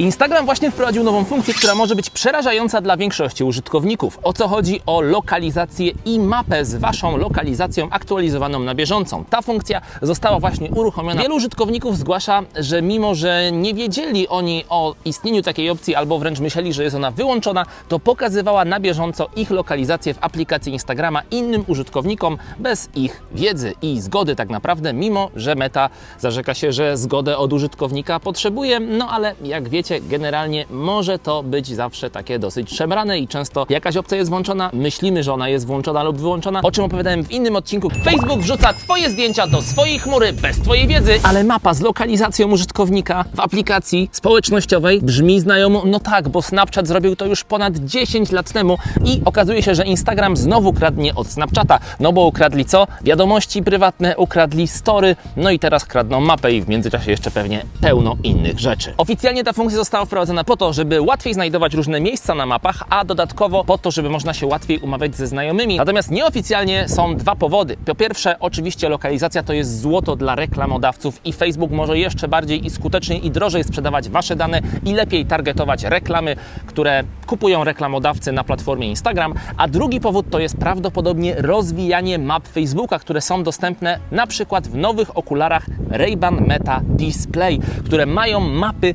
Instagram właśnie wprowadził nową funkcję, która może być przerażająca dla większości użytkowników. O co chodzi? O lokalizację i mapę z Waszą lokalizacją aktualizowaną na bieżącą. Ta funkcja została właśnie uruchomiona. Wielu użytkowników zgłasza, że mimo, że nie wiedzieli oni o istnieniu takiej opcji albo wręcz myśleli, że jest ona wyłączona, to pokazywała na bieżąco ich lokalizację w aplikacji Instagrama innym użytkownikom bez ich wiedzy i zgody tak naprawdę, mimo że Meta zarzeka się, że zgodę od użytkownika potrzebuje, no ale jak wiecie, generalnie może to być zawsze takie dosyć szemrane i często jakaś opcja jest włączona, myślimy, że ona jest włączona lub wyłączona, o czym opowiadałem w innym odcinku. Facebook wrzuca Twoje zdjęcia do swojej chmury bez Twojej wiedzy, ale mapa z lokalizacją użytkownika w aplikacji społecznościowej brzmi znajomo. No tak, bo Snapchat zrobił to już ponad 10 lat temu i okazuje się, że Instagram znowu kradnie od Snapchata, no bo ukradli co? Wiadomości prywatne, ukradli story, no i teraz kradną mapę i w międzyczasie jeszcze pewnie pełno innych rzeczy. Oficjalnie ta funkcja została wprowadzona po to, żeby łatwiej znajdować różne miejsca na mapach, a dodatkowo po to, żeby można się łatwiej umawiać ze znajomymi. Natomiast nieoficjalnie są dwa powody. Po pierwsze, oczywiście lokalizacja to jest złoto dla reklamodawców i Facebook może jeszcze bardziej i skuteczniej i drożej sprzedawać Wasze dane i lepiej targetować reklamy, które kupują reklamodawcy na platformie Instagram. A drugi powód to jest prawdopodobnie rozwijanie map Facebooka, które są dostępne na przykład w nowych okularach Ray-Ban Meta Display, które mają mapy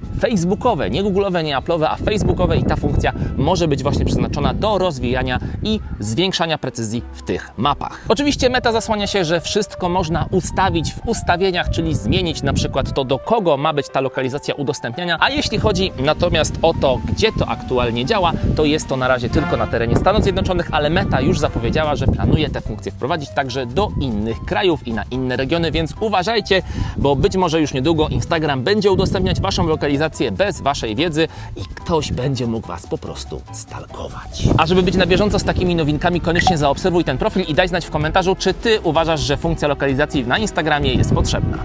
facebookowe, nie google'owe, nie Apple'owe, a facebookowe i ta funkcja może być właśnie przeznaczona do rozwijania i zwiększania precyzji w tych mapach. Oczywiście Meta zasłania się, że wszystko można ustawić w ustawieniach, czyli zmienić na przykład to, do kogo ma być ta lokalizacja udostępniania, a jeśli chodzi natomiast o to, gdzie to aktualnie działa, to jest to na razie tylko na terenie Stanów Zjednoczonych, ale Meta już zapowiedziała, że planuje tę funkcję wprowadzić także do innych krajów i na inne regiony, więc uważajcie, bo być może już niedługo Instagram będzie udostępniać Waszą lokalizację bez Waszej wiedzy i ktoś będzie mógł Was po prostu stalkować. A żeby być na bieżąco z takimi nowinkami, koniecznie zaobserwuj ten profil i daj znać w komentarzu, czy Ty uważasz, że funkcja lokalizacji na Instagramie jest potrzebna.